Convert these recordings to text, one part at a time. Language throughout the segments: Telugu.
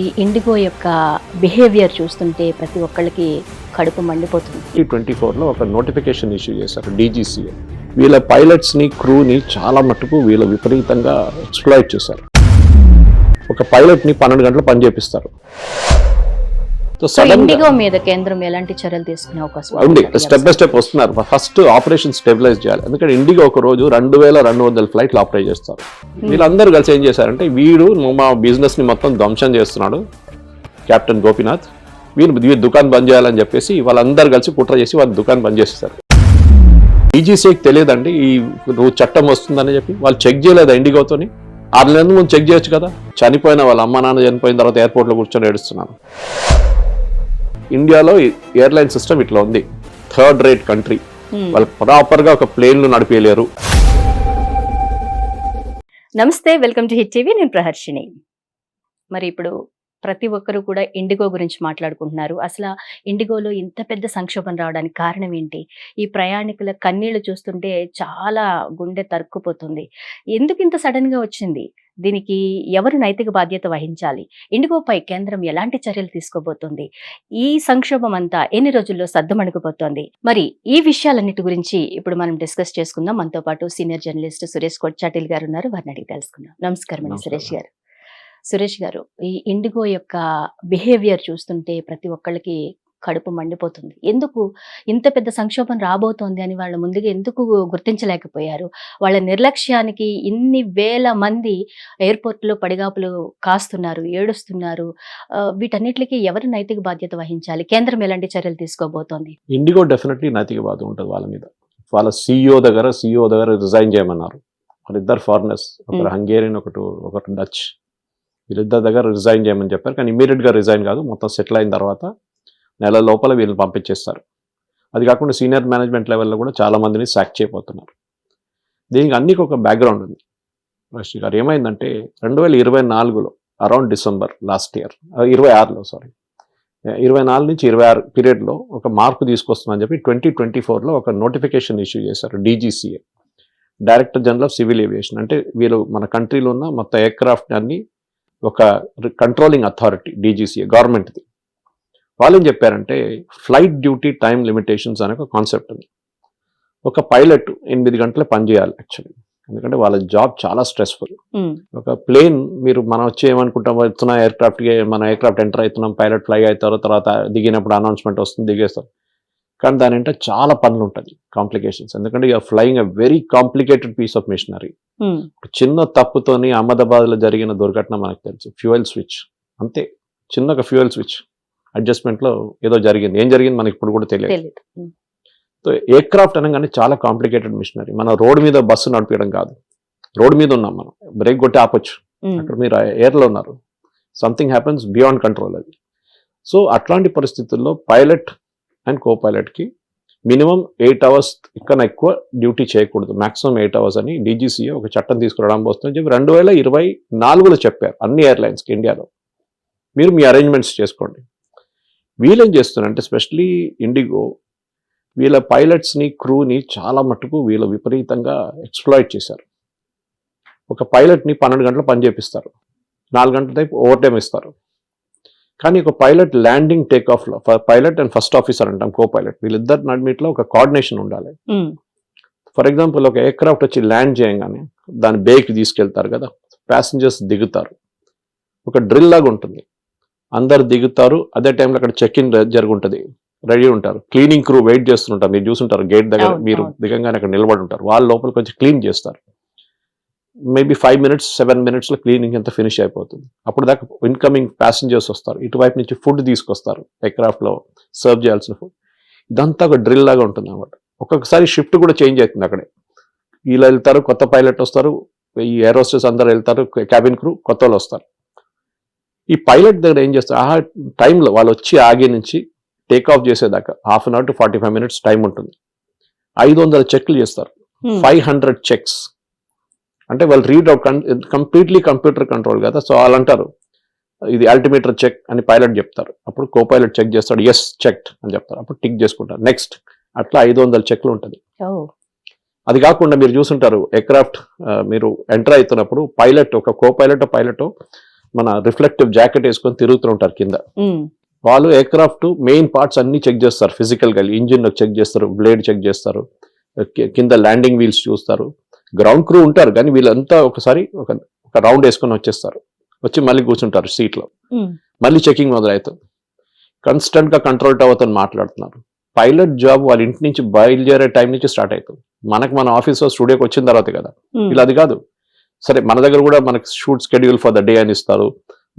ఈ ఇండిగో యొక్క బిహేవియర్ చూస్తుంటే ప్రతి ఒక్కళ్ళకి కడుపు మండిపోతుంది. ఈ ట్వంటీ ఫోర్లో ఒక నోటిఫికేషన్ ఇష్యూ చేశారు డీజీసీఏ వీళ్ళ పైలట్స్ని క్రూని చాలా మటుకు వీళ్ళు విపరీతంగా ఎక్స్ప్లాయిట్ చేశారు. ఒక పైలట్ని పన్నెండు గంటలు పని ఇండిగో మీద కేంద్రం ఎలాంటి చర్యలు తీసుకునే అవకాశం ఉంది. స్టెప్ బై స్టెప్ వస్తున్నారు. ఫస్ట్ ఆపరేషన్ స్టెబిలైజ్ చేయాలి. ఎందుకంటే ఇండిగో ఒక రోజు రెండు వేల రెండు వందల ఫ్లైట్లు ఆపరేట్ చేస్తారు. వీళ్ళందరూ కలిసి ఏం చేశారంటే వీడు మా బిజినెస్ని మొత్తం ధ్వంసం చేస్తున్నాడు కెప్టెన్ గోపీనాథ్ వీళ్ళు వీరు దుకాణం బంద్ చేయాలని చెప్పేసి వాళ్ళందరూ కలిసి కుట్ర చేసి వాళ్ళ దుకాణం బంద్ చేసేస్తారు ఈజీసీకి తెలియదండి ఈ నువ్వు చట్టం వస్తుందని చెప్పి. వాళ్ళు చెక్ చేయలేదా ఇండిగోతోని ఆరు నెలల ముందు చెక్ చేయొచ్చు కదా. చనిపోయిన వాళ్ళ అమ్మ నాన్న చనిపోయిన తర్వాత ఎయిర్పోర్ట్లో కూర్చొని ఏడుస్తున్నాను ఇండియాలో ఎయిర్లైన్ సిస్టమ్ ఇట్లా ఉంది. Third rate country. వాళ్ళు ప్రాపర్గా ఒక ప్లేన్లు నడిపేయలేరు. నమస్తే వెల్కమ్ టు హిట్ నేను ప్రహర్షిని మరి ఇప్పుడు ప్రతి ఒక్కరూ కూడా ఇండిగో గురించి మాట్లాడుకుంటున్నారు. అసలు ఇండిగోలో ఇంత పెద్ద సంక్షోభం రావడానికి కారణం ఏంటి? ఈ ప్రయాణికుల కన్నీళ్ళు చూస్తుంటే చాలా గుండె తరుక్కుపోతుంది. ఎందుకు ఇంత సడన్గా వచ్చింది? దీనికి ఎవరు నైతిక బాధ్యత వహించాలి? ఇండిగోపై కేంద్రం ఎలాంటి చర్యలు తీసుకోబోతోంది? ఈ సంక్షోభం అంతా ఎన్ని రోజుల్లో సద్దుమణుకుపోతోంది మరి ఈ విషయాలన్నిటి గురించి ఇప్పుడు మనం డిస్కస్ చేసుకుందాం. మనతో పాటు సీనియర్ జర్నలిస్ట్ సురేష్ కొచ్చాటిల్ గారు ఉన్నారు వారిని అడిగి తెలుసుకుందాం. నమస్కారం అండి నమస్కారం. సురేష్ గారు. సురేష్ గారు ఈ ఇండిగో యొక్క బిహేవియర్ చూస్తుంటే ప్రతి ఒక్కళ్ళకి కడుపు మండిపోతుంది. ఎందుకు? ఇంత పెద్ద సంక్షోభం రాబోతోంది అని వాళ్ళ ముందుగా ఎందుకు గుర్తించలేకపోయారు? వాళ్ళ నిర్లక్ష్యానికి ఇన్ని వేల మంది ఎయిర్పోర్ట్లో పడిగాపులు కాస్తున్నారు ఏడుస్తున్నారు. వీటన్నిటికీ ఎవరు నైతిక బాధ్యత వహించాలి? కేంద్రం ఎలాంటి చర్యలు తీసుకోబోతోంది? ఇండిగో డెఫినెట్లీ నైతిక బాధ ఉంటుంది వాళ్ళ మీద. వాళ్ళ సీఈఓ దగ్గర సీఈఓ దగ్గర రిజైన్ చేయమన్నారు. వాళ్ళిద్దరు ఫారినర్స్ ఒకరు. హంగేరియన్ ఒకటి ఒకటి డచ్. వీళ్ళిద్దరి దగ్గర రిజైన్ చేయమని చెప్పారు. కానీ immediate గా రిజైన్ కాదు మొత్తం సెటిల్ అయిన తర్వాత నెల లోపల వీళ్ళని పంపించేస్తారు. అది కాకుండా సీనియర్ మేనేజ్మెంట్ లెవెల్లో కూడా చాలా మందిని సాక్ చేయబోతున్నారు. దీనికి అన్నికి ఒక బ్యాక్గ్రౌండ్ ఉంది. రషి గారు ఏమైందంటే రెండు వేల ఇరవై నాలుగులో అరౌండ్ డిసెంబర్ లాస్ట్ ఇయర్ ఇరవై ఆరులో సారీ ఇరవై నాలుగు నుంచి ఇరవై ఆరు పీరియడ్లో ఒక మార్పు తీసుకొస్తుందని చెప్పి ట్వంటీ ట్వంటీ ఫోర్లో ఒక నోటిఫికేషన్ ఇష్యూ చేశారు DGCA director general of civil aviation అంటే వీళ్ళు మన కంట్రీలో ఉన్న మొత్తం ఎయిర్క్రాఫ్ట్ అన్ని ఒక కంట్రోలింగ్ అథారిటీ డీజీసీఏ గవర్నమెంట్ది వాళ్ళు ఏం చెప్పారంటే ఫ్లైట్ డ్యూటీ టైం లిమిటేషన్స్ అనే ఒక కాన్సెప్ట్ ఉంది. ఒక పైలట్ ఎనిమిది గంటలు పనిచేయాలి యాక్చువల్లీ. ఎందుకంటే వాళ్ళ జాబ్ చాలా స్ట్రెస్ఫుల్. ఒక ప్లేన్ మీరు మనం వచ్చి ఏమనుకుంటాం వెళ్తున్న ఎయిర్క్రాఫ్ట్కి మన ఎయిర్క్రాఫ్ట్ ఎంటర్ అవుతున్నాం పైలట్ ఫ్లై అవుతారు తర్వాత దిగినప్పుడు అనౌన్స్మెంట్ వస్తుంది దిగేస్తారు. కానీ దాని అంటే చాలా పనులు ఉంటుంది కాంప్లికేషన్స్. ఎందుకంటే you are flying a very complicated piece of machinery. చిన్న తప్పుతోని అహ్మదాబాద్లో జరిగిన దుర్ఘటన మనకు తెలుసు ఫ్యూయల్ స్విచ్. అంతే చిన్న ఒక ఫ్యూయల్ స్విచ్. అడ్జస్ట్మెంట్లో ఏదో జరిగింది. ఏం జరిగింది మనకి ఇప్పుడు కూడా తెలియదు. సో ఎయిర్క్రాఫ్ట్ అనగానే చాలా కాంప్లికేటెడ్ మిషనరీ. మనం రోడ్ మీద బస్సు నడిపించడం కాదు. రోడ్ మీద ఉన్నాం మనం. బ్రేక్ కొట్టి ఆపొచ్చు. అక్కడ మీరు ఎయిర్లో ఉన్నారు. సంథింగ్ హ్యాపెన్స్ బియాండ్ కంట్రోల్ అది. సో అట్లాంటి పరిస్థితుల్లో పైలట్ అండ్ కో పైలట్కి మినిమం ఎయిట్ అవర్స్ కన్నా ఎక్కువ డ్యూటీ చేయకూడదు. మాక్సిమం ఎయిట్ అవర్స్ అని డీజీసీఏ ఒక చట్టం తీసుకురావడం వస్తుంది చెప్పి రెండు వేల ఇరవై నాలుగులో చెప్పారు అన్ని ఎయిర్లైన్స్కి ఇండియాలో. మీరు మీ అరేంజ్మెంట్స్ చేసుకోండి. వీళ్ళేం చేస్తున్నారంటే స్పెషలీ ఇండిగో వీళ్ళ పైలట్స్ని క్రూని చాలా మటుకు వీళ్ళు విపరీతంగా ఎక్స్ప్లాయిట్ చేశారు. ఒక పైలట్ని పన్నెండు గంటలు పని చేపిస్తారు. నాలుగు గంటల టైపు ఓవర్ టైం ఇస్తారు. కానీ ఒక పైలట్ ల్యాండింగ్ టేక్ ఆఫ్లో పైలట్ అండ్ ఫస్ట్ ఆఫీసర్ అంటాం కో పైలట్ వీళ్ళిద్దరు నడిమిట్లో ఒక కోఆర్డినేషన్ ఉండాలి. ఫర్ ఎగ్జాంపుల్ ఒక ఎయిర్క్రాఫ్ట్ వచ్చి ల్యాండ్ చేయగానే దాని బేకి తీసుకెళ్తారు కదా ప్యాసింజర్స్ దిగుతారు. ఒక డ్రిల్ లాగా ఉంటుంది. అందరు దిగుతారు. అదే టైంలో అక్కడ చెక్ ఇన్ జరుగుంటుంది. రెడీ ఉంటారు. క్లీనింగ్ క్రూ వెయిట్ చేస్తుంటారు. మీరు చూసుంటారు. గేట్ దగ్గర మీరు. దిగంగానే అక్కడ నిలబడి ఉంటారు. వాళ్ళ లోపల కొంచెం క్లీన్ చేస్తారు. మేబీ ఫైవ్ మినిట్స్ సెవెన్ మినిట్స్లో క్లీనింగ్ అంతా ఫినిష్ అయిపోతుంది. అప్పుడు దాకా ఇన్కమింగ్ ప్యాసింజర్స్ వస్తారు. ఇటువైపు నుంచి ఫుడ్ తీసుకొస్తారు. ఎయిర్క్రాఫ్ట్లో సర్వ్ చేయాల్సిన ఫుడ్ ఇదంతా ఒక డ్రిల్ లాగా ఉంటుంది అనమాట ఒక్కొక్కసారి షిఫ్ట్ కూడా చేంజ్ అవుతుంది అక్కడే. వీళ్ళు వెళ్తారు కొత్త పైలట్ వస్తారు. ఈ ఏరోస్టర్స్ అందరు వెళ్తారు క్యాబిన్ క్రూ కొత్త వాళ్ళు వస్తారు. ఈ పైలట్ దగ్గర ఏం చేస్తారు? ఆ టైంలో వాళ్ళు వచ్చి ఆగి నుంచి టేక్ ఆఫ్ చేసేదాకా half an hour to forty five minutes time ఉంటుంది. ఐదు వందల చెక్లు చేస్తారు. ఫైవ్ హండ్రెడ్ చెక్స్ అంటే వాళ్ళు read out completely computer control కదా సో వాళ్ళు అంటారు ఇది అల్టిమేటర్ చెక్ అని పైలట్ చెప్తారు. అప్పుడు కో పైలట్ చెక్ చేస్తాడు ఎస్ చెక్డ్ అని చెప్తారు. అప్పుడు టిక్ చేసుకుంటారు. నెక్స్ట్ అట్లా ఐదు వందల చెక్లు ఉంటుంది. అది కాకుండా మీరు చూసుంటారు ఎయిర్క్రాఫ్ట్ మీరు ఎంటర్ అవుతున్నప్పుడు పైలట్ ఒక కో పైలట్ పైలట్ మన రిఫ్లెక్టివ్ జాకెట్ వేసుకొని తిరుగుతుంటారు కింద. వాళ్ళు ఎయిర్క్రాఫ్ట్ మెయిన్ పార్ట్స్ అన్ని చెక్ చేస్తారు. ఫిజికల్గా ఇంజిన్ చెక్ చేస్తారు బ్లేడ్ చెక్ చేస్తారు కింద ల్యాండింగ్ వీల్స్ చూస్తారు. గ్రౌండ్ క్రూ ఉంటారు కానీ వీళ్ళంతా ఒకసారి ఒక రౌండ్ వేసుకొని వచ్చేస్తారు. వచ్చి మళ్ళీ కూర్చుంటారు సీట్లో. ఉమ్, మళ్ళీ చెకింగ్ మొదలవుతుంది కన్స్టెంట్గా కంట్రోల్ టవర్తో మాట్లాడుతున్నారు. పైలట్ జాబ్ వాళ్ళ ఇంటి నుంచి బయలుదేరే టైం నుంచి స్టార్ట్ అవుతుంది. మనకు మన ఆఫీస్ స్టూడియోకి వచ్చిన తర్వాత కదా. ఇలా అది కాదు. సరే మన దగ్గర కూడా మనకి shoot schedule for the day అని ఇస్తారు.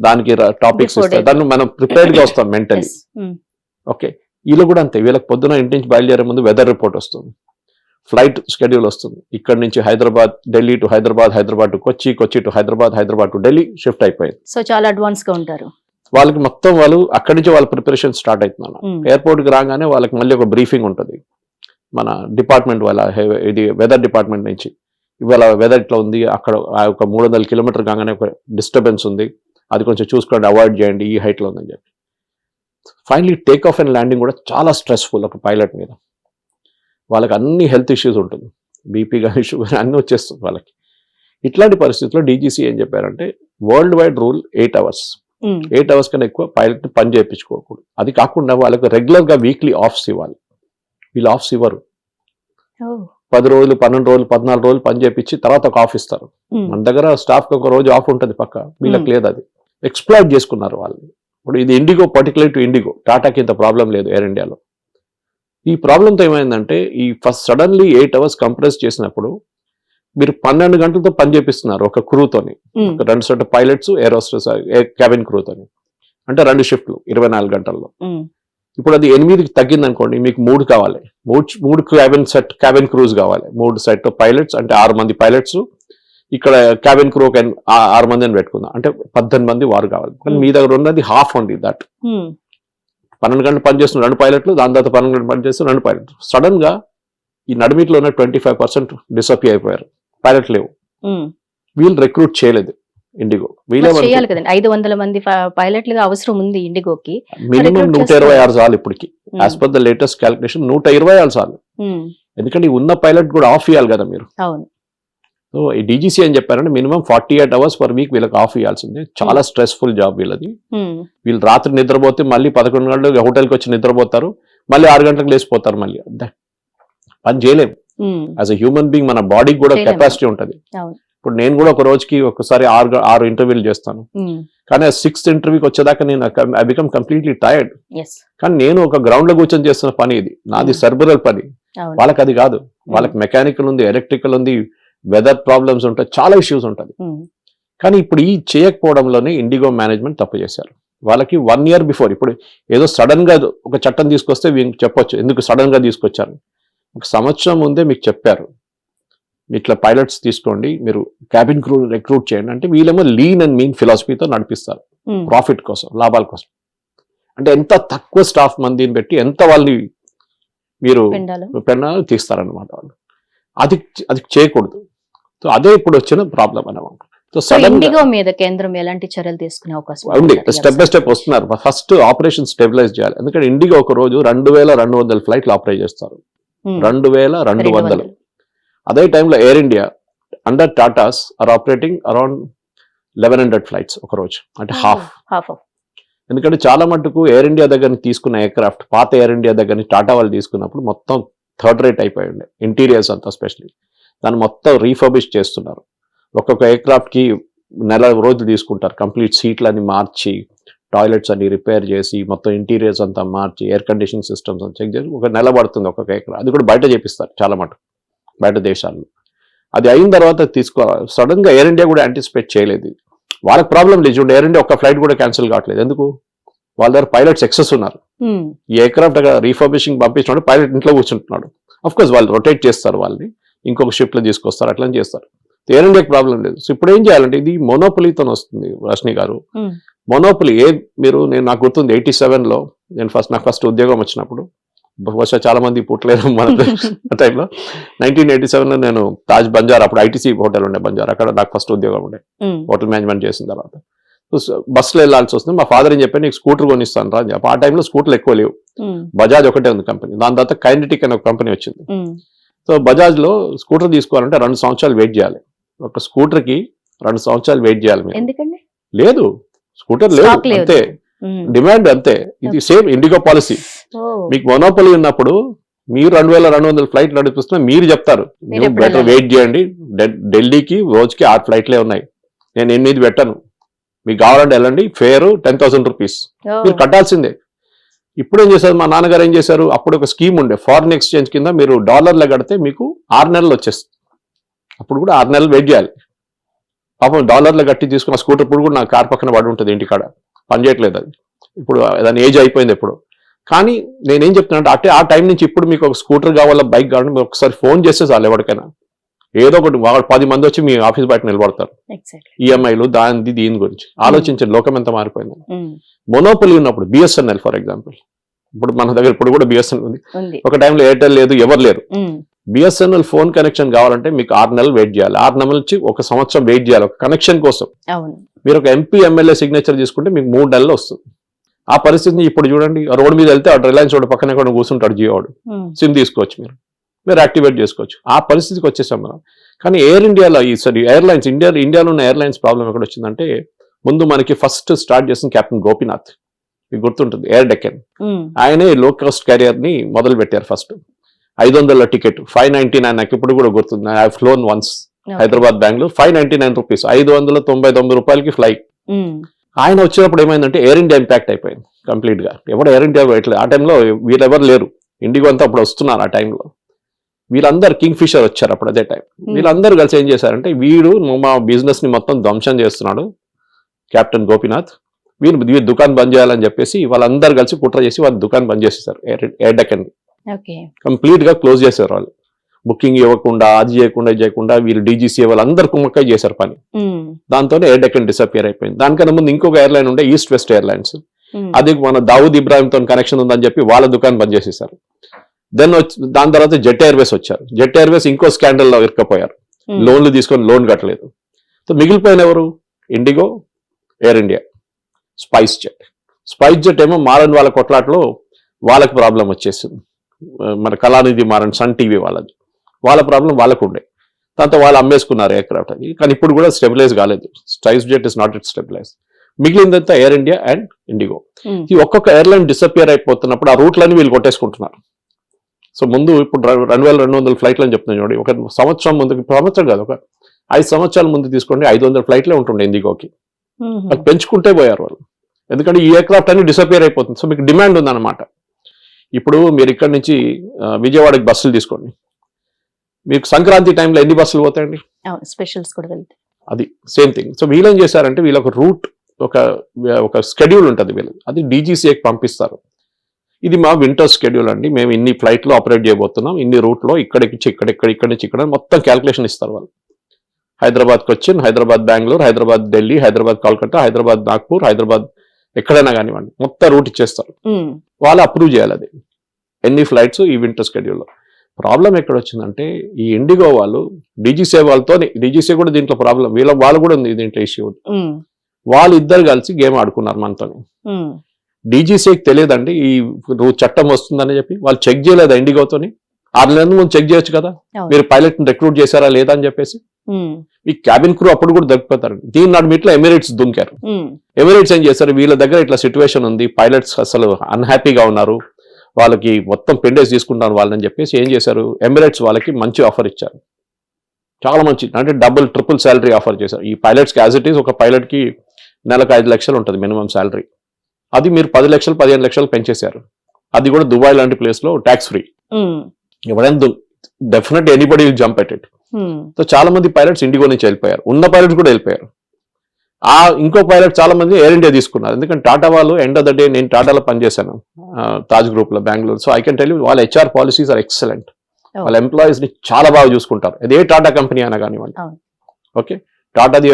దానికి టాపిక్స్ ఇస్తారు. దాన్ని మనం ప్రిపేర్డ్గా వస్తాం మెంటలీ ఓకే వీళ్ళు కూడా అంతే. వీళ్ళకి పొద్దున ఇంటి నుంచి బయలుదేరే ముందు వెదర్ రిపోర్ట్ వస్తుంది. ఫ్లైట్ స్కెడ్యూల్ వస్తుంది. ఇక్కడ నుంచి Hyderabad Delhi to Hyderabad Hyderabad to Kochi Kochi to Hyderabad Hyderabad to Delhi shift అయిపోయింది. సో చాలా అడ్వాన్స్గా ఉంటారు. వాళ్ళకి మొత్తం వాళ్ళు అక్కడి నుంచి వాళ్ళ ప్రిపరేషన్ స్టార్ట్ అవుతున్నాను ఎయిర్పోర్ట్కి రాగానే వాళ్ళకి మళ్ళీ ఒక బ్రీఫింగ్ ఉంటుంది. మన డిపార్ట్మెంట్ వాళ్ళ ఇది వెదర్ డిపార్ట్మెంట్ నుంచి. ఇవాళ వెదర్ ఇట్లా ఉంది. అక్కడ ఆ ఒక మూడు వందల కిలోమీటర్ కాగానే ఒక డిస్టర్బెన్స్ ఉంది. అది కొంచెం చూసుకోండి అవాయిడ్ చేయండి ఈ height లో ఉందని చెప్పి. Finally take off and landing కూడా చాలా స్ట్రెస్ఫుల్ ఒక పైలట్ మీద. వాళ్ళకి అన్ని హెల్త్ ఇష్యూస్ ఉంటుంది. బీపీ కానీ షుగర్ అన్నీ వచ్చేస్తుంది వాళ్ళకి. ఇట్లాంటి పరిస్థితుల్లో డీజీసీ ఏం చెప్పారంటే world wide rule eight hours eight hours కన్నా ఎక్కువ పైలట్ పని చేయించుకోకూడదు. అది కాకుండా వాళ్ళకి రెగ్యులర్గా వీక్లీ ఆఫ్స్ ఇవ్వాలి. వీళ్ళు ఆఫ్స్ ఇవ్వరు. పది రోజులు పన్నెండు రోజులు పద్నాలుగు రోజులు పని చేపించి తర్వాత ఒక ఆఫ్ ఇస్తారు. మన దగ్గర స్టాఫ్కి ఒక రోజు ఆఫ్ ఉంటుంది పక్క. వీళ్ళకి. లేదు అది. ఎక్స్ప్లాయిట్ చేసుకున్నారు వాళ్ళు. ఇప్పుడు ఇది ఇండిగో పర్టికులర్ టు ఇండిగో టాటాకి ఇంత ప్రాబ్లం లేదు ఎయిర్ ఇండియాలో ఈ ప్రాబ్లంతో ఏమైందంటే ఈ first suddenly eight hours compress చేసినప్పుడు మీరు పన్నెండు గంటలతో పని చేపిస్తున్నారు ఒక క్రూతోని రెండు సెట్ పైలట్స్ ఏరోస్టర్స్ క్యాబిన్ క్రూతోని అంటే రెండు షిఫ్ట్లు ఇరవై నాలుగు గంటల్లో. ఇప్పుడు అది ఎనిమిదికి తగ్గింది అనుకోండి మీకు మూడు కావాలి. మూడు మూడు క్యాబిన్ సెట్ క్యాబిన్ క్రూజ్ కావాలి. మూడు సెట్ పైలట్స్ అంటే ఆరు మంది పైలట్స్ ఇక్కడ క్యాబిన్ క్రూ ఒక ఆరు మంది అని పెట్టుకుందాం. అంటే పద్దెనిమిది మంది వారు కావాలి. కానీ మీ దగ్గర ఉన్నది హాఫ్ ఉంది దట్ పన్నెండు గంటలు పనిచేస్తున్న రెండు పైలట్లు దాని తర్వాత పన్నెండు గంటలు పనిచేస్తున్న రెండు పైలట్లు సడన్గా ఈ నడిమిట్లో ఉన్న ట్వంటీ ఫైవ్ పర్సెంట్ డిసపియర్ అయిపోయారు. పైలట్ లేవు. ఉమ్. వీళ్ళు రిక్రూట్ చేయలేదు. ఇండిగో. చేయాలి కదండి. ఐదు వందల మంది పైలట్లుగా అవసరం ఉంది ఇండిగోకి. మినిమం నూట ఇరవై. ఆరు సార్లు ఇప్పటికి. As per the latest calculation నూట ఇరవై ఆరు సార్లు. ఉమ్, ఎందుకంటే ఉన్న పైలట్ కూడా ఆఫ్ ఇవ్వాలి కదా మీరు. అవును. సో ఈ డీజీసీ అని చెప్పారంటే minimum forty eight hours per week వీళ్ళకి ఆఫ్ ఇవ్వాల్సిందే చాలా స్ట్రెస్ఫుల్ జాబ్ వీళ్ళది. ఉమ్, వీళ్ళు రాత్రి నిద్రపోతే మళ్ళీ పదకొండు గంటలకు హోటల్కి వచ్చి నిద్రపోతారు. మళ్ళీ ఆరు గంటలకు లేచిపోతారు మళ్ళీ. పని చేయలేం. Um, as a human being మన బాడీకి కూడా. కెపాసిటీ ఉంటుంది. ఇప్పుడు నేను కూడా ఒక రోజుకి ఒకసారి ఆరు ఆరు ఇంటర్వ్యూలు చేస్తాను. ఉమ్, కానీ సిక్స్త్ ఇంటర్వ్యూకి వచ్చేదాకా నేను ఐ బికమ్ కంప్లీట్లీ టైర్డ్ కానీ నేను ఒక గ్రౌండ్లో కూర్చొని చేస్తున్న పని ఇది. నాది Hmm. సర్బరల్ పని. అవును. వాళ్ళకి అది కాదు. వాళ్ళకి మెకానికల్ ఉంది ఎలక్ట్రికల్ ఉంది వెదర్ ప్రాబ్లమ్స్ ఉంటాయి చాలా ఇష్యూస్ ఉంటుంది కానీ ఇప్పుడు ఈ చేయకపోవడంలోనే ఇండిగో మేనేజ్మెంట్ తప్పు చేశారు. వాళ్ళకి వన్ ఇయర్ బిఫోర్ ఇప్పుడు ఏదో సడన్గా ఒక చట్టం తీసుకొస్తే చెప్పొచ్చు. ఎందుకు సడన్గా తీసుకొచ్చారు? ఒక సంవత్సరం ముందే మీకు చెప్పారు. ఇట్లా పైలట్స్ తీసుకోండి మీరు క్యాబిన్ క్రూ రిక్రూట్ చేయండి. అంటే వీళ్ళేమో లీన్ అండ్ మీన్ ఫిలాసఫీతో నడిపిస్తారు. ప్రాఫిట్ కోసం లాభాల కోసం. అంటే ఎంత తక్కువ స్టాఫ్ మందిని పెట్టి ఎంత వాళ్ళని మీరు పిండాలు. పెన్నాలు తీస్తారనమాట వాళ్ళు. అది అది చేయకూడదు. సో అదే ఇప్పుడు వచ్చిన ప్రాబ్లం ఇండిగో మీద కేంద్రం ఎలాంటి చర్యలు తీసుకునే అవకాశం ఉంది? స్టెప్ బై స్టెప్ వస్తున్నారు. ఫస్ట్ ఆపరేషన్ స్టెబిలైజ్ చేయాలి. ఎందుకంటే ఇండిగో ఒక రోజు రెండు వేల రెండు వందల ఫ్లైట్లు ఆపరేట్ చేస్తారు. ఉమ్, రెండు వేల రెండు వందలు. అదే టైంలో Air India under Tatas are operating around eleven hundred flights ఒక రోజు. అంటే హాఫ్ హాఫ్ ఎందుకంటే చాలా మటుకు ఎయిర్ ఇండియా దగ్గర తీసుకున్న ఎయిర్క్రాఫ్ట్ పాత ఎయిర్ ఇండియా దగ్గర టాటా వాళ్ళు తీసుకున్నప్పుడు మొత్తం థర్డ్ రేట్ అయిపోయి ఉండే ఇంటీరియర్స్ అంతా స్పెషల్లీ దాన్ని మొత్తం రీఫర్బిష్ చేస్తున్నారు. ఒక్కొక్క ఎయిర్క్రాఫ్ట్కి నెల రోజులు తీసుకుంటారు. కంప్లీట్ సీట్లన్నీ మార్చి టాయిలెట్స్ అన్ని రిపేర్ చేసి మొత్తం ఇంటీరియర్స్ అంతా మార్చి ఎయిర్ కండిషనింగ్ సిస్టమ్స్ అని చెక్ చేసి ఒక నెల పడుతుంది ఒక్కొక్క ఎయిర్క్రాఫ్ట్ అది కూడా బయట చేపిస్తారు చాలా మటుకు. బయట దేశాల్లో. అది అయిన తర్వాత తీసుకోవాలి సడన్గా ఎయిర్ ఇండియా కూడా యాంటిసిపేట్ చేయలేదు. వాళ్ళకి ప్రాబ్లం లేదు. చూడండి ఎయిర్ ఇండియా ఒక ఫ్లైట్ కూడా క్యాన్సిల్ కావట్లేదు. ఎందుకు? వాళ్ళ దగ్గర పైలట్స్ ఎక్సెస్ ఉన్నారు. ఈ ఎయిర్క్రాఫ్ట్ రీఫర్బిషింగ్ పంపించినాడు పైలట్ ఇంట్లో కూర్చుంటున్నాడు. అఫ్ కోర్స్ వాళ్ళు రొటేట్ చేస్తారు వాళ్ళని. ఇంకొక షిప్లో తీసుకొస్తారు అట్లా చేస్తారు. ఎయిర్ ఇండియాకి ప్రాబ్లం లేదు. సో ఇప్పుడు ఏం చేయాలంటే ఇది మొనోపొలీతో వస్తుంది రష్ని గారు. మొనోపొలీ ఏ మీరు నేను నాకు గుర్తుంది ఎయిటీ లో నేను ఫస్ట్ నాకు ఫస్ట్ ఉద్యోగం వచ్చినప్పుడు బహుశా చాలా మంది పుట్టలేరు మన టైంలో. నైన్టీన్ ఎయిటీ లో నేను తాజ్ బంజార్ అప్పుడు ఐటీసీ హోటల్ ఉండే బంజార్. అక్కడ నాకు ఫస్ట్ ఉద్యోగం ఉండే. హోటల్ మేనేజ్మెంట్ చేసిన తర్వాత. బస్సులో వెళ్ళాల్సి వస్తుంది. మా ఫాదర్ ఏం చెప్పి నీకు స్కూటర్ కొనిస్తాను రా అని చెప్పి ఆ టైంలో స్కూటర్లు ఎక్కువ లేవు. బజాజ్ ఒకటే ఉంది కంపెనీ. దాని తర్వాత కైనటిక్ అనే ఒక కంపెనీ వచ్చింది. సో బజాజ్లో స్కూటర్ తీసుకోవాలంటే రెండు సంవత్సరాలు వెయిట్ చేయాలి. ఒక స్కూటర్కి రెండు సంవత్సరాలు వెయిట్ చేయాలి లేదు. స్కూటర్ లేదు. అంతే. డిమాండ్ అంతే. ఇది సేమ్ ఇండిగో పాలసీ. మీకు మొనోపలి ఉన్నప్పుడు మీరు రెండు వేల రెండు వందల ఫ్లైట్ నడిపిస్తున్నా మీరు చెప్తారు. మీరు బెటర్? వెయిట్ చేయండి. ఢిల్లీకి రోజుకి ఆరు ఫ్లైట్లే ఉన్నాయి. నేను ఎనిమిది పెట్టాను. మీకు కావాలంటే వెళ్ళండి. Fare ten thousand rupees. మీరు కట్టాల్సిందే. ఇప్పుడు ఏం చేశారు? మా నాన్నగారు ఏం చేశారు? అప్పుడు ఒక స్కీమ్ ఉండే. ఫారిన్ ఎక్స్చేంజ్ కింద మీరు డాలర్లో కడితే మీకు ఆరు నెలలు వచ్చేస్తుంది అప్పుడు కూడా ఆరు నెలలు వెయిట్ చేయాలి. పాపం డాలర్లో కట్టి తీసుకున్న స్కూటర్ ఇప్పుడు కూడా నా కార్ పక్కన పడి ఉంటుంది ఇంటికాడ. పని చేయట్లేదు అది. ఇప్పుడు దాని ఏజ్ అయిపోయింది ఇప్పుడు కానీ నేనేం చెప్తున్నా అంటే ఆ టైం నుంచి ఇప్పుడు మీకు ఒక స్కూటర్ కావాలా బైక్ కావాలని మీరు ఒకసారి ఫోన్ చేస్తే చాలు ఎవరికైనా. ఏదో ఒకటి వాళ్ళు పది మంది వచ్చి మీ ఆఫీస్ బయట నిలబడతారు. ఈఎంఐలు దాని దీని గురించి. ఆలోచించండి లోకం ఎంత మారిపోయింది. మొనోపలి ఉన్నప్పుడు బిఎస్ఎన్ఎల్ ఫర్ ఎగ్జాంపుల్ ఇప్పుడు మన దగ్గర ఇప్పుడు కూడా బిఎస్ఎన్ఎల్ ఉంది. ఒక టైంలో ఎయిర్టెల్ లేదు ఎవరు లేరు. ఉమ్, బిఎస్ఎన్ఎల్ ఫోన్ కనెక్షన్ కావాలంటే మీకు ఆరు నెలలు వెయిట్ చేయాలి. ఆరు నెలల నుంచి ఒక సంవత్సరం వెయిట్ చేయాలి. ఒక కనెక్షన్ కోసం. మీరు ఒక ఎంపీ ఎమ్మెల్యే సిగ్నేచర్ తీసుకుంటే మీకు మూడు నెలలు వస్తుంది. ఆ పరిస్థితిని ఇప్పుడు చూడండి. ఆ రోడ్ మీద వెళ్తే ఆ రిలయన్స్ రోడ్ పక్కన కూడా కూర్చుంటాడు జియో వాడు. ఉమ్, సిమ్ తీసుకోవచ్చు మీరు. మీరు యాక్టివేట్ చేసుకోవచ్చు. ఆ పరిస్థితికి వచ్చేసాం మనం. కానీ ఎయిర్ ఇండియాలో ఈ సారీ ఎయిర్లైన్స్ ఇండియా ఇండియాలో ఉన్న ఎయిర్లైన్స్ ప్రాబ్లం ఎక్కడ వచ్చిందంటే ముందు మనకి ఫస్ట్ స్టార్ట్ చేసిన కెప్టెన్ గోపీనాథ్ మీకు గుర్తుంటుంది. ఎయిర్ డెకెన్ ఉమ్, ఆయనే లో కాస్ట్ క్యారియర్ని మొదలు పెట్టారు ఫస్ట్ ఐదు వందల టికెట్ ఫైవ్ నైన్టీ నైన్ నాకు ఇప్పుడు కూడా గుర్తుంది. I flown once. Hyderabad Bengaluru five ninety nine rupees. ఐదు వందల తొంభై తొమ్మిది రూపాయలకి ఫ్లైట్ ఉమ్, ఆయన వచ్చినప్పుడు ఏమైందంటే ఎయిర్ ఇండియా ఇంపాక్ట్ అయిపోయింది కంప్లీట్గా. ఎవరు ఎయిర్ ఇండియా పెట్టలేదు ఆ టైంలో వీళ్ళెవరు లేరు. ఇండిగో అంతా అప్పుడు వస్తున్నారు ఆ టైంలో వీళ్ళందరూ కింగ్ ఫిషర్ వచ్చారు అప్పుడు అదే టైం వీళ్ళందరూ కలిసి ఏం చేశారంటే వీడు మా బిజినెస్ని మొత్తం ధ్వంసం చేస్తున్నాడు కెప్టెన్ గోపీనాథ్ వీరు వీరు దుకాణం బంద్ చేయాలని చెప్పేసి వాళ్ళందరూ కలిసి కుట్ర చేసి వాళ్ళ దుకాణం బంద్ చేసేసారు ఎయిర్ ఎయిర్ డెక్కన్ కంప్లీట్గా క్లోజ్ చేశారు వాళ్ళు. బుకింగ్ ఇవ్వకుండా అది చేయకుండా చేయకుండా వీళ్ళు డీజీసీ వాళ్ళందరూ కుమ్మక్కై చేశారు పని. దాంతోనే ఎయిర్ డెక్కన్ డిసపియర్ అయిపోయింది. దానికన్నా ముందు ఇంకొక ఎయిర్లైన్ ఉండే ఈస్ట్ వెస్ట్ ఎయిర్లైన్స్ అది మన దావుద్ ఇబ్రాహిం తో కనెక్షన్ ఉందని చెప్పి వాళ్ళ దుకాణం బంద్ చేసేసారు దెన్ దాని తర్వాత జెట్ ఎయిర్వేస్ వచ్చారు. జెట్ ఎయిర్వేస్ ఇంకో స్కాండల్లో ఇరుక్కపోయారు. లోన్లు తీసుకొని లోన్ కట్టలేదు. సో మిగిలిపోయిన ఎవరు? IndiGo Air India SpiceJet SpiceJet ఏమో మారన్ వాళ్ళ కొట్లాట్లో వాళ్ళకి ప్రాబ్లం వచ్చేసింది. మన కళానిధి మారన్ సన్ టీవీ వాళ్ళది. వాళ్ళ ప్రాబ్లం వాళ్ళకు ఉండే దాంతో వాళ్ళు అమ్మేసుకున్నారు ఎయిర్క్రాఫ్ట్ అది. కానీ ఇప్పుడు కూడా స్టెబిలైజ్ కాలేదు. SpiceJet is not it stabilize. మిగిలిందంతా ఎయిర్ ఇండియా అండ్ ఇండిగో. ఉమ్, ఈ ఒక్కొక్క ఎయిర్లైన్ డిసపియర్ అయిపోతున్నప్పుడు ఆ రూట్లన్నీ వీళ్ళు కొట్టేసుకుంటున్నారు. సో ముందు ఇప్పుడు రెండు వేల రెండు వందల ఫ్లైట్లు అని చెప్తున్నాను చూడండి. ఒక సంవత్సరం ముందు సంవత్సరం కాదు ఒక ఐదు సంవత్సరాల ముందు తీసుకోండి ఐదు వందల ఫ్లైట్లే ఉంటుండే ఇండిగోకి. ఉమ్, అది పెంచుకుంటే పోయారు వాళ్ళు. ఎందుకంటే ఈ ఎయిర్క్రాఫ్ట్ అన్ని డిసపియర్ అయిపోతుంది. సో మీకు డిమాండ్ ఉందన్నమాట. ఇప్పుడు మీరు ఇక్కడ నుంచి విజయవాడకి బస్సులు తీసుకోండి. మీకు సంక్రాంతి టైంలో ఎన్ని బస్సులు పోతాయండి? స్పెషల్స్ కూడా వెళ్తాయి. అది సేమ్ థింగ్. సో వీళ్ళేం చేశారంటే వీళ్ళ ఒక రూట్ ఒక ఒక స్కెడ్యూల్ ఉంటుంది వీళ్ళు అది డీజీసీఏకి పంపిస్తారు. ఇది మా వింటర్ స్కెడ్యూల్ అండి. మేము ఇన్ని ఫ్లైట్లో ఆపరేట్ చేయబోతున్నాం. ఇన్ని రూట్లో ఇక్కడికి ఇక్కడ ఇక్కడ ఇక్కడ నుంచి ఇక్కడ మొత్తం క్యాల్కులేషన్ ఇస్తారు వాళ్ళు. హైదరాబాద్కి వచ్చి హైదరాబాద్ బెంగళూరు హైదరాబాద్ ఢిల్లీ హైదరాబాద్ కోల్కతా హైదరాబాద్ నాగ్పూర్ హైదరాబాద్ ఎక్కడైనా కానివ్వండి మొత్తం రూట్ ఇచ్చేస్తారు. వాళ్ళు అప్రూవ్ చేయాలి అది. ఎన్ని ఫ్లైట్స్ ఈ వింటర్ స్కెడ్యూల్లో ప్రాబ్లం ఎక్కడ వచ్చిందంటే ఈ ఇండిగో వాళ్ళు డీజీసీ వాళ్ళతో డీజీసీ కూడా దీంట్లో ప్రాబ్లం వీళ్ళ వాళ్ళు కూడా ఉంది దీంట్లో ఇష్యూ వాళ్ళు ఇద్దరు కలిసి గేమ్ ఆడుకున్నారు మనతో డీజీసీకి తెలియదండి ఈ చట్టం వస్తుందని చెప్పి వాళ్ళు చెక్ చేయలేదా ఇండిగోతోని ఆరు నెలల ముందు చెక్ చేయొచ్చు కదా. మీరు పైలట్ రిక్రూట్ చేశారా లేదా అని చెప్పేసి? ఈ క్యాబిన్ క్రూ అప్పుడు కూడా దొరికిపోతారు దీని నాడు మీట్లో ఎమిరేట్స్ దుంకారు. ఎమిరేట్స్ ఏం చేశారు? వీళ్ళ దగ్గర ఇట్లా సిచ్యువేషన్ ఉంది. పైలట్స్ అసలు అన్హ్యాపీగా ఉన్నారు. వాళ్ళకి మొత్తం పెండేస్ తీసుకుంటాను వాళ్ళని చెప్పేసి ఏం చేశారు? ఎమిరేట్స్ వాళ్ళకి మంచి ఆఫర్ ఇచ్చారు. చాలా మంచి అంటే డబుల్ ట్రిపుల్ శాలరీ ఆఫర్ చేశారు. ఈ పైలట్స్కి యాజ్ ఇట్ ఈస్ ఒక పైలట్కి నెలకు ఐదు లక్షలు ఉంటుంది మినిమం శాలరీ అది మీరు పది లక్షలు పదిహేను లక్షలు పెంచేశారు. అది కూడా దుబాయ్ లాంటి ప్లేస్లో ట్యాక్స్ ఫ్రీ ఎవరైనా definite anybody will jump at it so చాలా మంది పైలట్స్ ఇండిగో నుంచి వెళ్ళిపోయారు. ఉన్న పైలట్స్ కూడా వెళ్ళిపోయారు. ఆ ఇంకో పైలట్ చాలా మంది ఎయిర్ ఇండియా తీసుకున్నారు. ఎందుకంటే టాటా వాళ్ళు ఎండ్ ఆఫ్ ద డే నేను టాటాలో పనిచేశాను తాజ్ గ్రూప్లో Bengaluru so I can tell వాళ్ళ హెచ్ఆర్ పాలసీస్ ఆర్ ఎక్సలెంట్. వాళ్ళ ఎంప్లాయీస్ని చాలా బాగా చూసుకుంటారు. అదే టాటా కంపెనీ అయినా కానివ్వండి. ఓకే టాటాది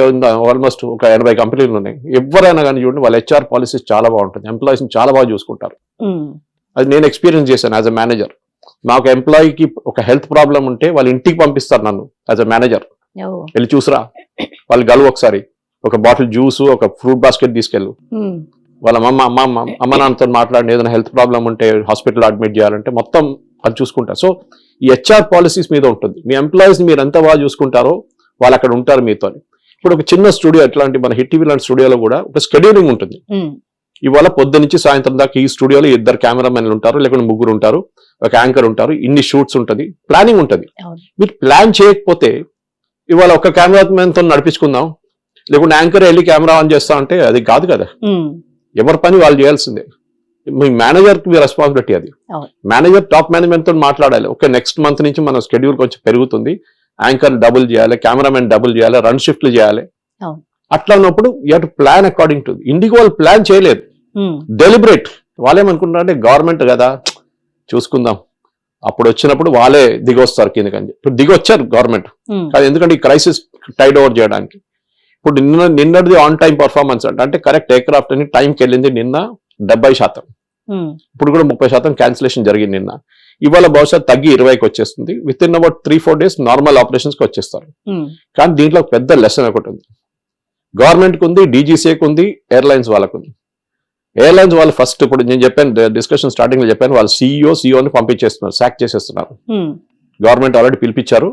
ఆల్మోస్ట్ ఒక ఎనభై కంపెనీలు ఉన్నాయి. ఎవరైనా కానీ చూడండి వాళ్ళ హెచ్ఆర్ పాలసీస్ చాలా బాగుంటుంది. ఎంప్లాయీస్ని చాలా బాగా చూసుకుంటారు. ఉమ్, అది నేను ఎక్స్పీరియన్స్ చేశాను యాజ్ అ మేనేజర్ నాకు ఎంప్లాయీకి ఒక హెల్త్ ప్రాబ్లం ఉంటే వాళ్ళ ఇంటికి పంపిస్తారు నన్ను యాజ్ అ మేనేజర్ వెళ్ళి చూసురా. వాళ్ళు గలువు ఒకసారి. ఒక బాటిల్ జ్యూస్ ఒక ఫ్రూట్ బాస్కెట్ తీసుకెళ్ళు. వాళ్ళ అమ్మ అమ్మ అమ్మ అమ్మ నాన్నతో మాట్లాడి ఏదైనా హెల్త్ ప్రాబ్లం ఉంటే హాస్పిటల్ అడ్మిట్ చేయాలంటే మొత్తం అది చూసుకుంటారు సో ఈ హెచ్ఆర్ పాలసీస్ మీద ఉంటుంది. మీ ఎంప్లాయీస్ మీరు ఎంత బాగా చూసుకుంటారో వాళ్ళు అక్కడ ఉంటారు మీతో ఇప్పుడు ఒక చిన్న స్టూడియో అట్లాంటి మన హిట్ టీవీ లాంటి స్టూడియోలో కూడా ఒక స్కెడ్యూలింగ్ ఉంటుంది. ఇవాళ పొద్దు నుంచి సాయంత్రం దాకా ఈ స్టూడియోలో ఇద్దరు కెమెరామెన్లు ఉంటారు లేకుంటే ముగ్గురు ఉంటారు ఒక యాంకర్ ఉంటారు ఇన్ని షూట్స్ ఉంటుంది ప్లానింగ్ ఉంటుంది. మీరు ప్లాన్ చేయకపోతే ఇవాళ ఒక కెమెరామెన్తో నడిపించుకుందాం లేకుంటే యాంకర్ వెళ్ళి కెమెరా ఆన్ చేస్తా అంటే అది కాదు కదా. ఎవరి పని వాళ్ళు చేయాల్సిందే. మీ మేనేజర్కి రెస్పాన్సిబిలిటీ అది. మేనేజర్ టాప్ మేనేజ్మెంట్తో మాట్లాడాలి. ఓకే నెక్స్ట్ మంత్ నుంచి మన స్కెడ్యూల్ కొంచెం పెరుగుతుంది. యాంకర్ డబుల్ చేయాలి కెమెరామెన్ డబుల్ చేయాలి రన్ షిఫ్ట్లు చేయాలి. అట్లా ఉన్నప్పుడు you to plan according to IndiGo వాళ్ళు ప్లాన్ చేయలేదు. డెలిబరేట్ వాళ్ళేమనుకుంటారంటే గవర్నమెంట్ కదా చూసుకుందాం. అప్పుడు వచ్చినప్పుడు వాళ్ళే దిగొస్తారు కిందకని ఇప్పుడు దిగొచ్చారు గవర్నమెంట్ ఉమ్, కాదు ఎందుకంటే ఈ క్రైసిస్ టైడ్ ఓవర్ చేయడానికి. ఇప్పుడు నిన్న నిన్నటిది ఆన్ టైం పర్ఫార్మెన్స్ అంటే. అంటే కరెక్ట్ ఎయిర్క్రాఫ్ట్ అని టైంకి వెళ్ళింది నిన్న డెబ్బై శాతం. ఉమ్, ఇప్పుడు కూడా ముప్పై శాతం క్యాన్సిలేషన్ జరిగింది నిన్న. ఇవాళ బహుశా తగ్గి ఇరవైకి వచ్చేస్తుంది. Within about three four days normal ఆపరేషన్స్కి వచ్చేస్తారు. ఉమ్, కానీ దీంట్లో పెద్ద లెసన్ ఒకటి ఉంది. గవర్నమెంట్కి ఉంది డీజీసీకి ఉంది ఎయిర్లైన్స్ వాళ్ళకు ఉంది ఎయిర్లైన్స్ వాళ్ళు ఫస్ట్ ఇప్పుడు నేను చెప్పాను డిస్కషన్ స్టార్టింగ్లో చెప్పాను వాళ్ళు సీఈఓ సీఓని పంపించేస్తున్నారు సాక్ చేసేస్తున్నారు. గవర్నమెంట్ ఆల్రెడీ పిలిపించారు.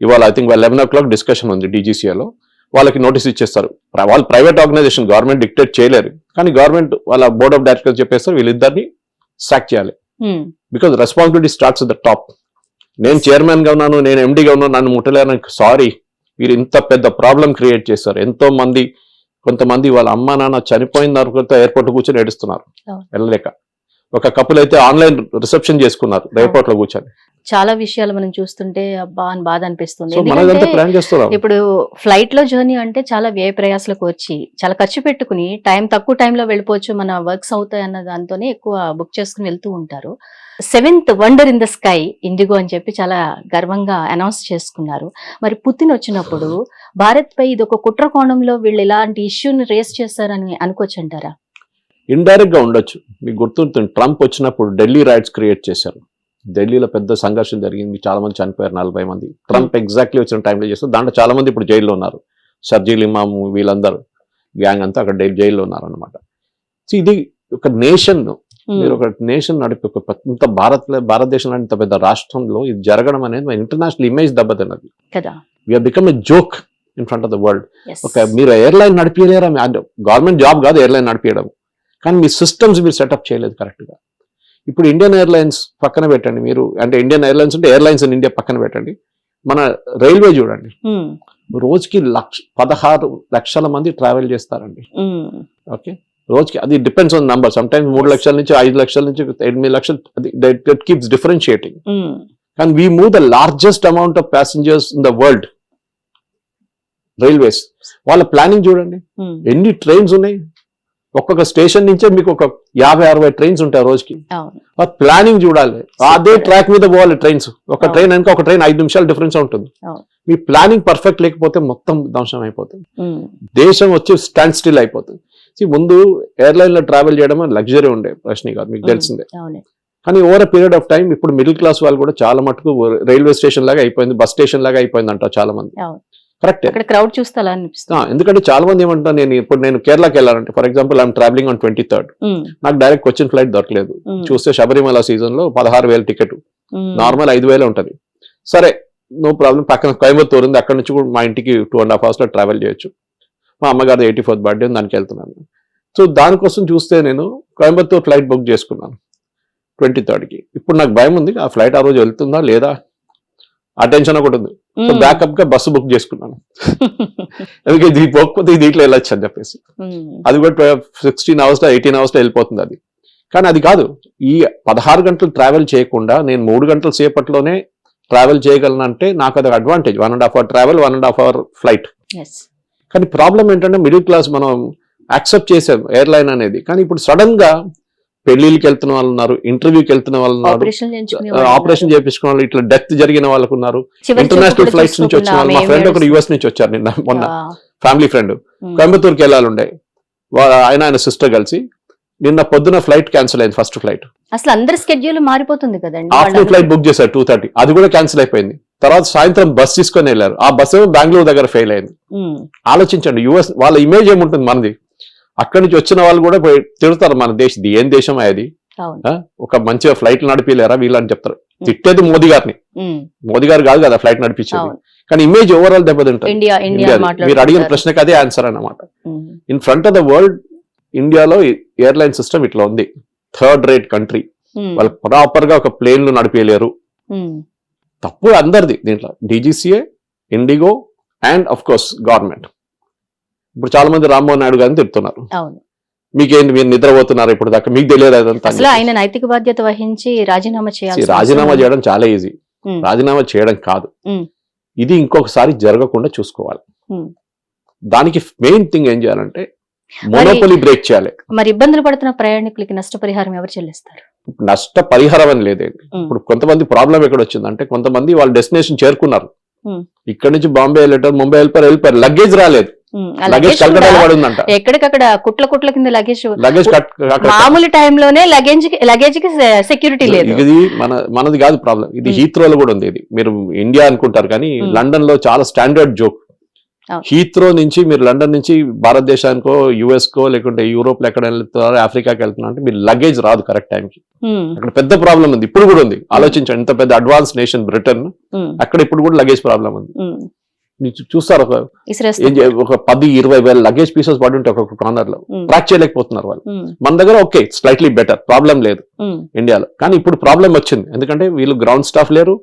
ఇవాళ I think eleven o'clock discussion ఉంది డీజీసీఏలో వాళ్ళకి నోటీస్ ఇచ్చేస్తారు. వాళ్ళు ప్రైవేట్ ఆర్గనైజేషన్ గవర్నమెంట్ డిక్టేట్ చేయలేరు. కానీ గవర్నమెంట్ వాళ్ళ బోర్డ్ ఆఫ్ డైరెక్టర్స్ చెప్పేస్తారు వీళ్ళిద్దరిని సాక్ చేయాలి. Because responsibility starts the top నేను చైర్మన్గా ఉన్నాను నేను ఎండీగా ఉన్నాను నన్ను ముట్టలేను సారీ మీరు ఇంత పెద్ద ప్రాబ్లం క్రియేట్ చేశారు. ఎంతో మంది కొంతమంది వాళ్ళ అమ్మ నాన్న చనిపోయిన తర్వాత ఎయిర్పోర్ట్ కూర్చొని ఏడుస్తున్నారు. వెళ్ళలేక. ఒక కపుల్ అయితే ఆన్లైన్ రిసెప్షన్ చేసుకున్నారు ఎయిర్పోర్ట్లో కూర్చొని. చాలా విషయాలు మనం చూస్తుంటే అబ్బా అని బాధ అనిపిస్తుంది. ఇప్పుడు ఫ్లైట్లో జర్నీ అంటే చాలా వ్యయ ప్రయాసలకు వచ్చి చాలా ఖర్చు పెట్టుకుని టైం తక్కువ టైంలో వెళ్ళిపోవచ్చు మన వర్క్స్ అవుతాయి అన్న దాంతోనే ఎక్కువ బుక్ చేసుకుని వెళ్తూ ఉంటారు. Seventh wonder in the sky IndiGo అని చెప్పి చాలా గర్వంగా అనౌన్స్ చేసుకున్నారు. మరి పుతిన్ వచ్చినప్పుడు భారత్ పై ఇది ఒక కుట్ర కోణంలో వీళ్ళు ఇలాంటి ఇష్యూని రేస్ చేస్తారని అనుకోవచ్చు అంటారా ఇండైరెక్ట్గా ఉండొచ్చు. మీకు గుర్తుంటుంది ట్రంప్ వచ్చినప్పుడు ఢిల్లీ రైట్స్ క్రియేట్ చేశారు. ఢిల్లీలో పెద్ద సంఘర్షణ జరిగింది. చాలా మంది చనిపోయారు నలభై మంది. ట్రంప్ ఎగ్జాక్ట్లీ వచ్చిన టైంలో చేస్తారు దాంట్లో చాలా మంది ఇప్పుడు జైల్లో ఉన్నారు. షర్జీల్ ఇమాము వీళ్ళందరూ. గ్యాంగ్ అంతా అక్కడ జైల్లో ఉన్నారు అనమాట ఇది ఒక నేషన్ మీరు ఒక నేషన్ నడిపి ఒక ఇంత భారత్ భారతదేశంలో ఇంత పెద్ద రాష్ట్రంలో ఇది జరగడం అనేది ఇంటర్నేషనల్ ఇమేజ్ దెబ్బతిన్నది. కదా. We are become a joke in front of the world. ఒక మీరు ఎయిర్లైన్ నడిపించలేరా గవర్నమెంట్ జాబ్ కాదు ఎయిర్లైన్ నడిపించడం కానీ మీ సిస్టమ్స్ మీరు సెటప్ చేయలేదు కరెక్ట్గా. ఇప్పుడు ఇండియన్ ఎయిర్లైన్స్ పక్కన పెట్టండి మీరు. అంటే ఇండియన్ ఎయిర్లైన్స్ అంటే ఎయిర్లైన్స్ ఇన్ ఇండియా పక్కన పెట్టండి. మన రైల్వే చూడండి. రోజుకి లక్ష పదహారు లక్షల మంది ట్రావెల్ చేస్తారండి. ఓకే రోజుకి అది depends on number some times మూడు లక్షల నుంచి ఐదు లక్షల నుంచి ఎనిమిది లక్షలు అది కీప్స్ డిఫరెన్షియేటింగ్ కానీ we move the largest amount of passengers in the world railways వాళ్ళ ప్లానింగ్ చూడండి. ఉమ్, ఎన్ని ట్రైన్స్ ఉన్నాయి? ఒక్కొక్క స్టేషన్ నుంచే మీకు ఒక యాభై అరవై ట్రైన్స్ ఉంటాయి రోజుకి. ప్లానింగ్ చూడాలి. అదే ట్రాక్ మీద పోవాలి ట్రైన్స్ ఒక. ట్రైన్ వెనక ఒక ట్రైన్ ఐదు నిమిషాలు డిఫరెన్స్ ఉంటుంది. మీ ప్లానింగ్ పర్ఫెక్ట్ లేకపోతే మొత్తం ధ్వంసం అయిపోతుంది. ఉమ్, దేశం వచ్చి స్టాండ్ స్టిల్ అయిపోతుంది. ముందు ఎయిర్లైన్లో ట్రావెల్ చేయడం లగ్జరీ ఉండే ప్రశ్న కాదు మీకు తెలిసిందే. కానీ ఓవర్ పీరియడ్ ఆఫ్ టైం ఇప్పుడు మిడిల్ క్లాస్ వాళ్ళు కూడా చాలా మటుకు రైల్వే స్టేషన్ లాగా అయిపోయింది బస్ స్టేషన్ లాగా అయిపోయింది అంటారు చాలా మంది. కరెక్ట్ క్రౌడ్ చూస్తే ఎందుకంటే చాలా మంది ఏమంటారు నేను ఇప్పుడు నేను కేరళకి వెళ్ళాలంటే for example I'm travelling on twenty third నాకు డైరెక్ట్ క్వశ్చన్ ఫ్లైట్ దొరకలేదు. చూస్తే శబరిమల సీజన్లో పదహారు వేల టికెట్ నార్మల్ ఐదు వేలే ఉంటది. సరే నో ప్రాబ్లం పక్కన కోయంబత్తూర్ ఉంది అక్కడ నుంచి కూడా మా ఇంటికి టూ అండ్ హాఫ్ అవర్స్లో ట్రావెల్ చేయొచ్చు. మా అమ్మగారి ఎయిటీ ఫోర్త్ బర్త్డే ఉంది దానికి వెళ్తున్నాను. సో దానికోసం చూస్తే నేను కోయంబత్తూర్ ఫ్లైట్ బుక్ చేసుకున్నాను ట్వంటీ థర్డ్కి. ఇప్పుడు నాకు భయం ఉంది ఆ ఫ్లైట్ ఆ రోజు వెళ్తుందా లేదా? ఆ టెన్షన్ ఒకటి ఉంది. సో బ్యాకప్గా బస్సు బుక్ చేసుకున్నాను. ఎందుకంటే ఇది పోకపోతే దీంట్లో వెళ్ళొచ్చు అని చెప్పేసి. అది కూడా సిక్స్టీన్ అవర్స్లో ఎయిటీన్ అవర్స్లో వెళ్ళిపోతుంది అది. కానీ అది కాదు ఈ పదహారు గంటలు ట్రావెల్ చేయకుండా నేను మూడు గంటల సేపట్లోనే ట్రావెల్ చేయగలను అంటే నాకు అది advantage. One and half hour travel one and half hour flight. కానీ ప్రాబ్లం ఏంటంటే మిడిల్ క్లాస్ మనం యాక్సెప్ట్ చేసాం ఎయిర్లైన్ అనేది. కానీ ఇప్పుడు సడన్గా పెళ్ళిళ్ళకి వెళ్తున్న వాళ్ళు ఉన్నారు ఇంటర్వ్యూకి వెళ్తున్న వాళ్ళు ఉన్నారు ఆపరేషన్ వాళ్ళు చేపించుకున్న వాళ్ళు ఇట్లా డెత్ జరిగిన వాళ్ళకు ఉన్నారు. ఇంటర్నేషనల్ ఫ్లైట్స్ నుంచి వచ్చిన వాళ్ళు. మా ఫ్రెండ్ ఒకరు మేము యుఎస్ నుంచి వచ్చారు నిన్న మొన్న. ఫ్యామిలీ ఫ్రెండ్ ఉమ్, కోయంబత్తూర్కి వెళ్ళాలండే వాళ్ళ ఆయన ఆయన సిస్టర్ కలిసి నిన్న పొద్దున ఫ్లైట్ క్యాన్సిల్ అయింది ఫస్ట్ ఫ్లైట్ అసలు అందరి స్కెడ్యూల్ మారిపోతుంది కదండి. ఆఫ్టర్ ఫ్లైట్ బుక్ చేశారు టూ థర్టీ అది కూడా క్యాన్సిల్ అయిపోయింది. తర్వాత సాయంత్రం బస్ తీసుకొని వెళ్ళారు. ఆ బస్ ఏమో బెంగళూరు దగ్గర ఫెయిల్ అయింది. ఆలోచించండి యుఎస్ వాళ్ళ ఇమేజ్ ఏముంటుంది మనది? అక్కడి నుంచి వచ్చిన వాళ్ళు కూడా పోయి తిడతారు మన దేశం ఏం దేశం అది? ఒక మంచిగా ఫ్లైట్ నడిపిలేరా వీళ్ళని చెప్తారు. తిట్టేది మోదీ గారిని. మోదీ గారు కాదు కదా ఫ్లైట్ నడిపించేది. కానీ ఇమేజ్ ఓవరాల్ ఇండియా మీరు అడిగిన ప్రశ్నకి అదే ఆన్సర్ అన్నమాట. In front of the world ఇండియాలో ఎయిర్లైన్ సిస్టమ్ ఇట్లా ఉంది. థర్డ్ రేట్ కంట్రీ వాళ్ళు ప్రాపర్గా ఒక ప్లేన్ నడిపేయలేరు తప్పు అందరిది దీంట్లో. DGCA IndiGo and of course government ఇప్పుడు చాలా మంది రామ్మోహన్ నాయుడు గారిని తిడుతున్నారు. మీకేంటి మీరు నిద్రపోతున్నారు ఇప్పుడు దాకా మీకు తెలియదు అదంతా అసలు ఆయన నైతిక బాధ్యత వహించి రాజీనామా చేయాలి రాజీనామా చేయడం చాలా ఈజీ. రాజీనామా చేయడం కాదు. ఇది ఇంకొకసారి జరగకుండా చూసుకోవాలి. దానికి మెయిన్ థింగ్ ఏం చేయాలంటే మొనోపలి బ్రేక్ చేయాలి. మరి ఇబ్బందులు పడుతున్న ప్రయాణికులకి నష్టపరిహారం ఎవరు చెల్లిస్తారు? నష్ట పరిహారం అని ఉమ్. ఇప్పుడు కొంతమంది ప్రాబ్లం ఎక్కడ వచ్చిందంటే కొంతమంది వాళ్ళ డెస్టినేషన్ చేరుకున్నారు. ఇక్కడ నుంచి బాంబే వెళ్ళారు ముంబై వెళ్ళిపోయారు వెళ్ళిపోయారు లగేజ్ రాలేదు లగేజ్ కలకటాలు పడిందంట ఎక్కడికక్కడ కుట్ల కుట్ల కింద లగేజ్ లగేజ్ మామూలు టైంలోనే లగేజ్ లగేజ్కి సెక్యూరిటీ లేదు ఇది మన మనది కాదు ప్రాబ్లం ఇది. హీత్రోలో కూడా ఉంది ఇది మీరు ఇండియా అనుకుంటారు కానీ. లండన్లో చాలా స్టాండర్డ్ జోక్. హీత్రో నుంచి మీరు లండన్ నుంచి భారతదేశానికో యుఎస్ కో లేకుంటే యూరోప్లో ఎక్కడ వెళ్తున్నారు ఆఫ్రికాకి వెళ్తున్నారు అంటే మీరు లగేజ్ రాదు కరెక్ట్ టైంకి అక్కడ పెద్ద ప్రాబ్లం ఉంది. ఇప్పుడు కూడా ఉంది. ఆలోచించండి. ఇంత పెద్ద అడ్వాన్స్ నేషన్ బ్రిటన్ అక్కడ ఇప్పుడు కూడా లగేజ్ ప్రాబ్లం ఉంది. చూస్తారు ఒక ఒక పది ఇరవై వేల లగేజ్ పీసెస్ పడి ఉంటాయి ఒక్కొక్క కార్నర్లో. ట్రాక్ చేయలేకపోతున్నారు వాళ్ళు. మన దగ్గర ఓకే స్లైట్లీ బెటర్ ప్రాబ్లం లేదు ఇండియాలో కానీ ఇప్పుడు ప్రాబ్లం వచ్చింది. ఎందుకంటే వీళ్ళు గ్రౌండ్ స్టాఫ్ లేరు.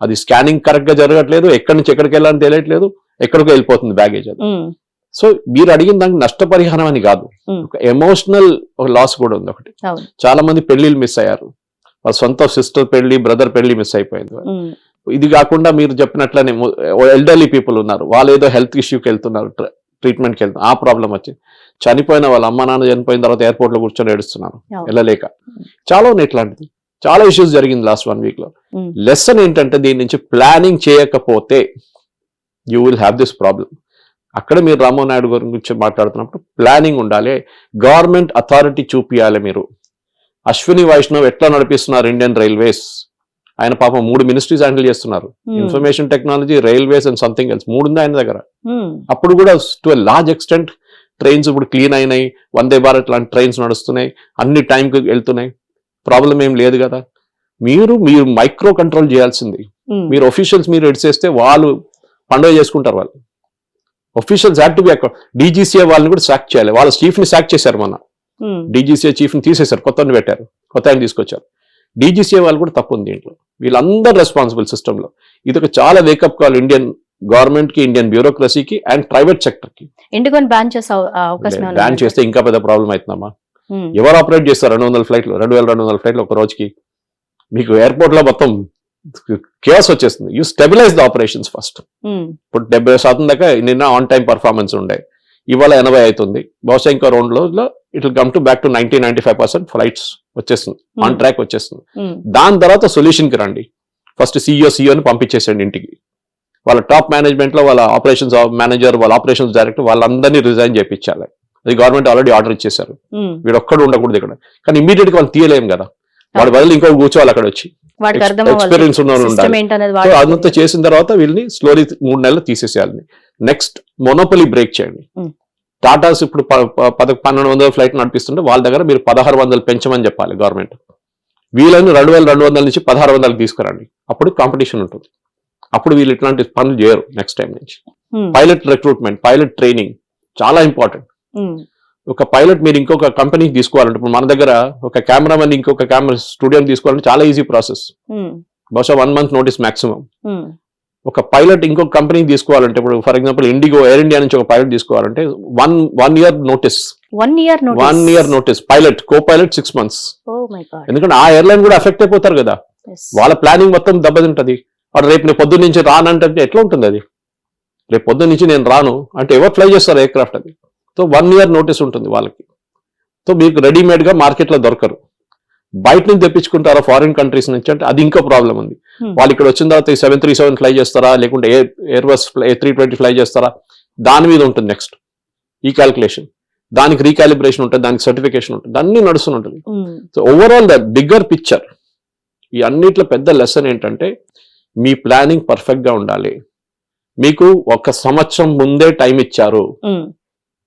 అది స్కానింగ్ కరెక్ట్గా జరగట్లేదు. ఎక్కడి నుంచి ఎక్కడికి వెళ్ళాలని తెలియట్లేదు. ఎక్కడికో వెళ్ళిపోతుంది బ్యాగేజ్ అది. సో మీరు అడిగిన దానికి నష్టపరిహారం అని కాదు. ఒక ఎమోషనల్ ఒక లాస్ కూడా ఉంది ఒకటి. చాలా మంది పెళ్ళిళ్ళు మిస్ అయ్యారు. వాళ్ళ సొంత సిస్టర్ పెళ్ళి బ్రదర్ పెళ్ళి మిస్ అయిపోయింది. ఇది కాకుండా మీరు చెప్పినట్లనే ఎల్డర్లీ పీపుల్ ఉన్నారు. వాళ్ళు ఏదో హెల్త్ ఇష్యూకి వెళ్తున్నారు ట్రీట్మెంట్కి వెళ్తున్నారు ఆ ప్రాబ్లం వచ్చింది. చనిపోయిన వాళ్ళ అమ్మ నాన్న చనిపోయిన తర్వాత ఎయిర్పోర్ట్లో కూర్చొని ఏడుస్తున్నారు. వెళ్ళలేక. చాలా ఉన్నాయి ఇట్లాంటిది. చాలా ఇష్యూస్ జరిగింది లాస్ట్ వన్ వీక్లో. లెసన్ ఏంటంటే దీని నుంచి ప్లానింగ్ చేయకపోతే you will have this problem అక్కడ మీరు రామ్మోహన్ నాయుడు గారి గురించి మాట్లాడుతున్నప్పుడు ప్లానింగ్ ఉండాలి. గవర్నమెంట్ అథారిటీ చూపియాలి మీరు. అశ్విని వైష్ణవ్ ఎట్లా నడిపిస్తున్నారు ఇండియన్ రైల్వేస్ ఆయన పాపం మూడు మినిస్ట్రీస్ హ్యాండిల్ చేస్తున్నారు. Information technology railways and something else మూడు ఉంది ఆయన దగ్గర? ఉమ్, అప్పుడు కూడా టు లార్జ్ ఎక్స్టెంట్ ట్రైన్స్ ఇప్పుడు క్లీన్ అయినాయి. వందే భారత్ లాంటి ట్రైన్స్ నడుస్తున్నాయి. అన్ని టైంకి వెళ్తున్నాయి. ప్రాబ్లం ఏం లేదు కదా. మీరు మీరు మైక్రో కంట్రోల్ చేయాల్సింది. ఉమ్, మీరు ఒఫీషియల్స్ మీరు ఎడిసేస్తే వాళ్ళు పండుగ చేసుకుంటారు వాళ్ళు. Officials had to be DGCA వాళ్ళని కూడా సాక్ చేయాలి. వాళ్ళ చీఫ్ని సాక్ చేశారు మొన్న. ఉమ్, డీజీసీఏ చీఫ్ని తీసేశారు కొత్త పెట్టారు కొత్త ఆయన తీసుకొచ్చారు. డీజీసీఏ వాళ్ళు కూడా తప్పు ఉంది దీంట్లో. వీళ్ళందరూ రెస్పాన్సిబుల్ సిస్టమ్లో. ఇది ఒక చాలా వేకప్ కాల్ ఇండియన్ గవర్నమెంట్కి ఇండియన్ బ్యూరోక్రసీకి అండ్ ప్రైవేట్ సెక్టర్కి. ఇండిగోని బ్యాన్ చేసే అవకాశం బ్యాన్? చేస్తే ఇంకా పెద్ద ప్రాబ్లం అవుతుందమ్మా. ఉమ్, ఎవరు ఆపరేట్ చేస్తారు? రెండు వందల ఫ్లైట్లు రెండు వేల రెండు వందల ఫ్లైట్లు ఒక రోజుకి. మీకు ఎయిర్పోర్ట్లో మొత్తం కేస్ వచ్చేస్తుంది. You stabilise the operations first ఇప్పుడు డెబ్బై శాతం దాకా నిన్న ఆన్ టైం పర్ఫార్మెన్స్ ఉండే. ఇవాళ ఎనభై అవుతుంది బహుశా ఇంకా రెండు రోజుల్లో it will come to back to ninety ninety five percent flights వచ్చేస్తుంది. ఆన్ ఉమ్, ట్రాక్ వచ్చేస్తుంది. ఉమ్, దాని తర్వాత solution కి రండి. ఫస్ట్ సీఈఓ సీఈఓని పంపించేసండి ఇంటికి. వాళ్ళ టాప్ మేనేజ్మెంట్లో వాళ్ళ ఆపరేషన్స్ మేనేజర్ వాళ్ళ ఆపరేషన్స్ డైరెక్టర్ వాళ్ళందరినీ రిజైన్ చేయించాలి అది గవర్నమెంట్ ఆల్రెడీ ఆర్డర్ ఇచ్చేశారు. ఉమ్. వీడు ఒక్కడు ఉండకూడదు ఇక్కడ. కానీ ఇమీడియట్గా వాళ్ళు తీయలేం కదా. వాడి బదులు ఇంకో కూర్చోవాలి అక్కడ వచ్చి. ఎక్స్పీరియన్స్ అదంతా చేసిన తర్వాత వీళ్ళని స్లోలీ మూడు నెలలు తీసేసేయాలి నెక్స్ట్ మొనోపలి బ్రేక్ చేయండి. టాటాస్ ఇప్పుడు పద పన్నెండు వందల ఫ్లైట్ నడిపిస్తుంటే వాళ్ళ దగ్గర మీరు పదహారు వందలు పెంచమని చెప్పాలి గవర్నమెంట్ వీళ్ళని రెండు వేల రెండు వందల నుంచి పదహారు వందలకు తీసుకురండి. అప్పుడు కాంపిటీషన్ ఉంటుంది. అప్పుడు వీళ్ళు ఇట్లాంటి పనులు చేయరు నెక్స్ట్ టైం నుంచి. పైలట్ రిక్రూట్మెంట్ పైలట్ ట్రైనింగ్ చాలా ఇంపార్టెంట్ ఒక పైలట్ మీరు ఇంకొక కంపెనీకి తీసుకోవాలంటే ఇప్పుడు మన దగ్గర ఒక కెమెరామెన్ ఇంకొక కెమెరా స్టూడియోని తీసుకోవాలంటే చాలా ఈజీ ప్రాసెస్ ఉమ్, బహుశా వన్ మంత్ నోటీస్ మాక్సిమం ఒక పైలట్ ఇంకొక కంపెనీ తీసుకోవాలంటే ఇప్పుడు for example IndiGo air India నుంచి ఒక పైలట్ తీసుకోవాలంటే one one year notice one year one year notice pilot copilot six months ఎందుకంటే ఆ ఎయిర్లైన్ కూడా ఎఫెక్ట్ అయిపోతారు కదా. వాళ్ళ ప్లానింగ్ మొత్తం దెబ్బతింటది. వాడు రేపు నేను పొద్దున్న నుంచి రానంటే ఎట్లా ఉంటుంది అది? రేపు పొద్దున్న నుంచి నేను రాను. అంటే ఎవరు ఫ్లై చేస్తారు ఎయిర్ క్రాఫ్ట్ అది? సో వన్ ఇయర్ నోటీస్ ఉంటుంది వాళ్ళకి. సో మీకు రెడీమేడ్గా మార్కెట్లో దొరకరు. బయట నుంచి తెప్పించుకుంటారా ఫారిన్ కంట్రీస్ నుంచి అంటే అది ఇంకో ప్రాబ్లం ఉంది. వాళ్ళు ఇక్కడ వచ్చిన తర్వాత సెవెన్ త్రీ సెవెన్ ఫ్లై చేస్తారా? లేకుంటే air Airbus A three twenty fly చేస్తారా? దాని మీద ఉంటుంది నెక్స్ట్. ఈ క్యాల్కులేషన్ దానికి రీకాలిబ్రేషన్ ఉంటుంది దానికి సర్టిఫికేషన్ ఉంటుంది అన్ని నడుస్తుంటుంది so overall the bigger picture ఈ అన్నిట్లో పెద్ద లెసన్ ఏంటంటే మీ ప్లానింగ్ పర్ఫెక్ట్గా ఉండాలి. మీకు ఒక సంవత్సరం ముందే టైం ఇచ్చారు.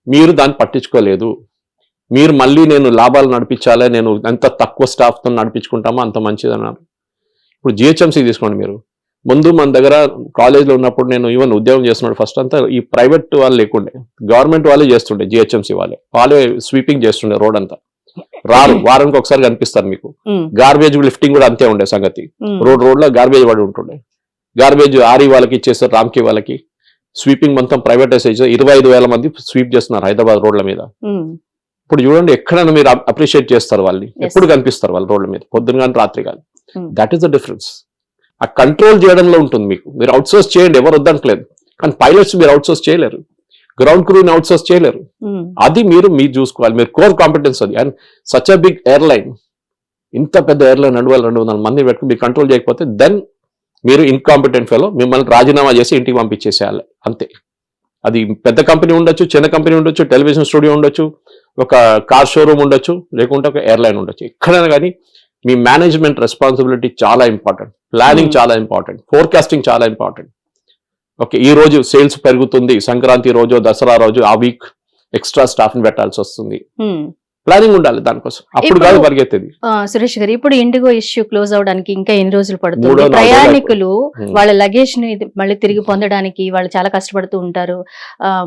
మీరు దాన్ని పట్టించుకోలేదు. మీరు మళ్ళీ నేను లాభాలు నడిపించాలి నేను ఎంత తక్కువ స్టాఫ్తో నడిపించుకుంటామో అంత మంచిది అన్నారు. ఇప్పుడు జిహెచ్ఎంసీ తీసుకోండి మీరు. ముందు మన దగ్గర కాలేజ్లో ఉన్నప్పుడు నేను ఈవెన్ ఉద్యోగం చేస్తున్నాడు ఫస్ట్ అంతా ఈ ప్రైవేట్ వాళ్ళు లేకుండే గవర్నమెంట్ వాళ్ళే చేస్తుండే జిహెచ్ఎంసీ వాళ్ళే. వాళ్ళే స్వీపింగ్ చేస్తుండే రోడ్ అంతా. రారు వారానికి ఒకసారి కనిపిస్తారు మీకు. గార్బేజ్ లిఫ్టింగ్ కూడా అంతే ఉండే సంగతి. రోడ్ రోడ్లో గార్బేజ్ పడి ఉంటుండే. గార్బేజ్ ఆరి వాళ్ళకి ఇచ్చేస్తారు రామ్కి వాళ్ళకి. స్వీపింగ్ మొత్తం ప్రైవేటైజ్ ఇరవై ఐదు వేల మంది స్వీప్ చేస్తున్నారు హైదరాబాద్ రోడ్ల మీద. ఇప్పుడు చూడండి ఎక్కడైనా మీరు అప్రిషియేట్ చేస్తారు వాళ్ళని. ఎప్పుడు కనిపిస్తారు వాళ్ళు రోడ్ల మీద? పొద్దున కానీ రాత్రి కానీ. దట్ ఈస్ ద డిఫరెన్స్ ఆ కంట్రోల్ చేయడంలో ఉంటుంది మీకు. మీరు అవుట్సోర్స్ చేయండి ఎవరు వద్దట్లేదు. కానీ పైలట్స్ మీరు అవుట్సోర్స్ చేయలేరు. గ్రౌండ్ క్రూని అవుట్సోర్స్ చేయలేరు. అది మీరు మీరు చూసుకోవాలి. మీరు కోర్ కాంపిటెన్స్ అది. And such a big airline ఇంత పెద్ద ఎయిర్లైన్ రెండు వేల రెండు వందల మంది పెట్టుకుని మీరు కంట్రోల్ చేయకపోతే దెన్ మీరు ఇన్కాంపిటెంట్ ఫెలో మిమ్మల్ని రాజీనామా చేసి ఇంటికి పంపించేసేయాలి. అంతే. అది పెద్ద కంపెనీ ఉండొచ్చు చిన్న కంపెనీ ఉండొచ్చు టెలివిజన్ స్టూడియో ఉండొచ్చు ఒక కార్ షోరూమ్ ఉండొచ్చు లేకుంటే ఒక ఎయిర్లైన్ ఉండొచ్చు. ఎక్కడైనా కానీ మీ మేనేజ్మెంట్ రెస్పాన్సిబిలిటీ చాలా ఇంపార్టెంట్ ప్లానింగ్ Hmm. చాలా ఇంపార్టెంట్ ఫోర్కాస్టింగ్ చాలా ఇంపార్టెంట్ ఓకే ఈ రోజు సేల్స్ పెరుగుతుంది. సంక్రాంతి రోజు దసరా రోజు ఆ వీక్ ఎక్స్ట్రా స్టాఫ్ని పెట్టాల్సి వస్తుంది. ఉమ్. ప్లానింగ్ ఉండాలి దానికోసం. అప్పుడు కాదు పరిగెత్తేది. సురేష్ గారు ఇప్పుడు ఇండిగో ఇష్యూ క్లోజ్ అవడానికి ఇంకా ఎన్ని రోజులు పడుతుంది? ప్రయాణికులు. వాళ్ళ లగేజ్ని మళ్ళీ తిరిగి పొందడానికి వాళ్ళు చాలా కష్టపడుతూ ఉంటారు.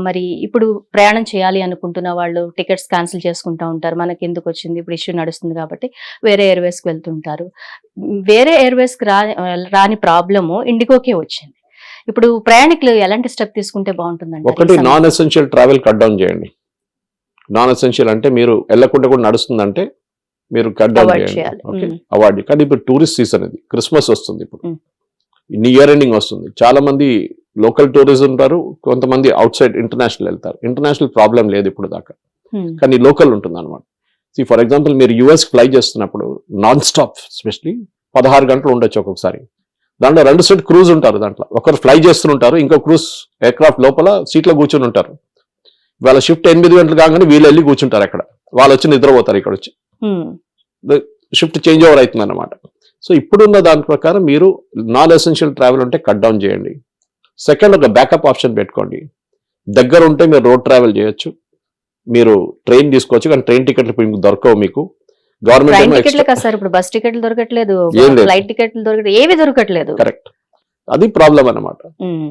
మరి ఇప్పుడు ప్రయాణం చేయాలి అనుకుంటున్న వాళ్ళు టికెట్స్ క్యాన్సిల్ చేసుకుంటూ ఉంటారు. మనకి ఎందుకు వచ్చింది? ఇప్పుడు ఇష్యూ నడుస్తుంది కాబట్టి వేరే ఎయిర్వేస్కి వెళ్తుంటారు. వేరే ఎయిర్వేస్కి రా రాని ప్రాబ్లము ఇండిగోకే వచ్చింది. ఇప్పుడు ప్రయాణికులు ఎలాంటి స్టెప్ తీసుకుంటే బాగుంటుందండి ఒకటి non essential travel cut down చేయండి. నాన్ ఎసెన్షియల్ అంటే మీరు వెళ్ళకుండా కూడా నడుస్తుందంటే మీరు కట్ డౌన్ చేయండి. ఓకే. అవాయిడ్ కానీ ఇప్పుడు టూరిస్ట్ సీజన్ ఇది. క్రిస్మస్ వస్తుంది ఇప్పుడు. ఇయర్ ఎండింగ్ వస్తుంది. చాలా మంది లోకల్ టూరిస్ట్ ఉంటారు కొంతమంది అవుట్ సైడ్ ఇంటర్నేషనల్ వెళ్తారు. ఇంటర్నేషనల్ ప్రాబ్లం లేదు ఇప్పుడు దాకా. కానీ లోకల్ ఉంటుంది అనమాట సి ఫర్ ఎగ్జాంపుల్ మీరు యుఎస్ ఫ్లై చేస్తున్నప్పుడు నాన్ స్టాప్ స్పెషలీ పదహారు గంటలు ఉండొచ్చు ఒక్కొక్కసారి. దాంట్లో రెండు సెట్ క్రూజ్ ఉంటారు దాంట్లో. ఒకరు ఫ్లై చేస్తుంటారు ఇంకో క్రూజ్ ఎయిర్క్రాఫ్ట్ లోపల సీట్లో కూర్చొని ఉంటారు. వాళ్ళ షిఫ్ట్ ఎనిమిది గంటలు కాగానే వీళ్ళు వెళ్ళి కూర్చుంటారు అక్కడ. వాళ్ళు వచ్చి నిద్రపోతారు ఇక్కడ వచ్చి షిఫ్ట్ చేంజ్ ఓవర్ అవుతుంది అనమాట సో ఇప్పుడున్న దాని ప్రకారం మీరు నాన్ ఎసెన్షియల్ ట్రావెల్ ఉంటే కట్ డౌన్ చేయండి. సెకండ్ ఒక బ్యాకప్ ఆప్షన్ పెట్టుకోండి. దగ్గర ఉంటే మీరు రోడ్ ట్రావెల్ చేయొచ్చు. మీరు ట్రైన్ తీసుకోవచ్చు కానీ ట్రైన్ టికెట్లు ఇప్పుడు మీకు దొరకవు మీకు. గవర్నమెంట్ టికెట్లే కదా సార్ ఇప్పుడు బస్ టికెట్లు దొరకట్లేదు. ఫ్లైట్ టికెట్లు దొరకట్లేదు. ఏవి దొరకట్లేదు. కరెక్ట్ అది ప్రాబ్లం అన్నమాట. ఉమ్,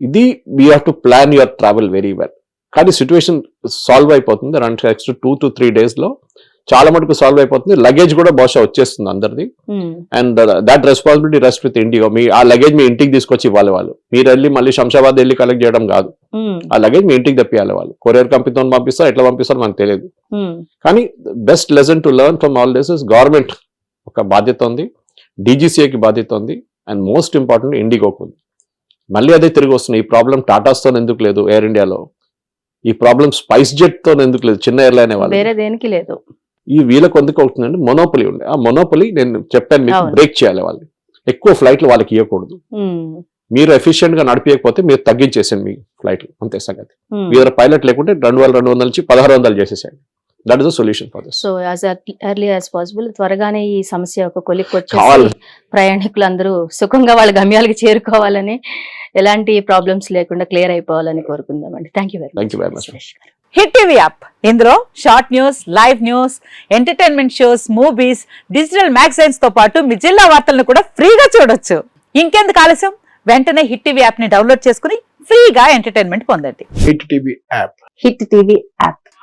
ఇది we have to plan your travel very well కానీ సిచ్యువేషన్ సాల్వ్ అయిపోతుంది. అంటే నెక్స్ట్ టూ టు త్రీ డేస్లో చాలా మటుకు సాల్వ్ అయిపోతుంది. లగేజ్ కూడా బహుశా వచ్చేస్తుంది అందరిది. And that responsibility rest with IndiGo మీ ఆ లగేజ్ మీ ఇంటికి తీసుకొచ్చి ఇవ్వాలి వాళ్ళు. మీరు వెళ్ళి మళ్ళీ శంషాబాద్ వెళ్ళి కలెక్ట్ చేయడం కాదు. ఉమ్, ఆ లగేజ్ మీ ఇంటికి తెప్పియాలి వాళ్ళు. కొరియర్ కంపెనీతో పంపిస్తారు ఎట్లా పంపిస్తారు మనకు తెలియదు. ఉమ్, కానీ best lesson to learn from all this is government ఒక బాధ్యత ఉంది. డీజీసీఏకి బాధ్యత ఉంది. అండ్ మోస్ట్ ఇంపార్టెంట్ ఇండిగోకు ఉంది. మళ్ళీ అదే తిరిగి వస్తుంది. ఈ ప్రాబ్లం టాటాస్తో ఎందుకు లేదు ఎయిర్ ఇండియాలో ఈ ప్రాబ్లం స్పైస్ జెట్తో ఎందుకు లేదు? చిన్న ఎయిర్లైన్ వాళ్ళు వేరే దేనికి లేదు. ఈ వీళ్ళకి ఎందుకు అవుతుందంటే మొనోపలి ఉండే. ఆ మొనోపలి నేను చెప్పాను మీకు. బ్రేక్ చేయాలి వాళ్ళు ఎక్కువ ఫ్లైట్లు వాళ్ళకి ఇవ్వకూడదు మీరు ఎఫిషియెంట్గా నడిపించకపోతే మీరు తగ్గించేసాను మీ ఫ్లైట్లు అంతే సంగతి. ఉమ్. మీ దగ్గర పైలట్ లేకుంటే రెండు వేల రెండు వందల నుంచి పదహారు వందలు చేసేసాడు that is the solution for this so as early as possible త్వరగానే ఈ సమస్య ఒక కావాలి. వచ్చేసి ప్రయాణికులందరూ సుఖంగా వాళ్ళ గమ్యాలకు చేరుకోవాలని ఎలాంటి ప్రాబ్లమ్స్ లేకుండా క్లియర్ అయిపోవాలని కోరుకుందామండి. Thank you very thank you very much Hit TV app ఇందులో short news live news entertainment shows movies digital మ్యాగజైన్స్తో పాటు మీ జిల్లా వార్తలను కూడా ఫ్రీగా చూడొచ్చు. ఇంకెందుకు ఆలస్యం? వెంటనే హిట్ టీవీ యాప్ని డౌన్లోడ్ చేసుకుని ఫ్రీగా ఎంటర్టైన్మెంట్ పొందండి. Hit TV app Hit TV app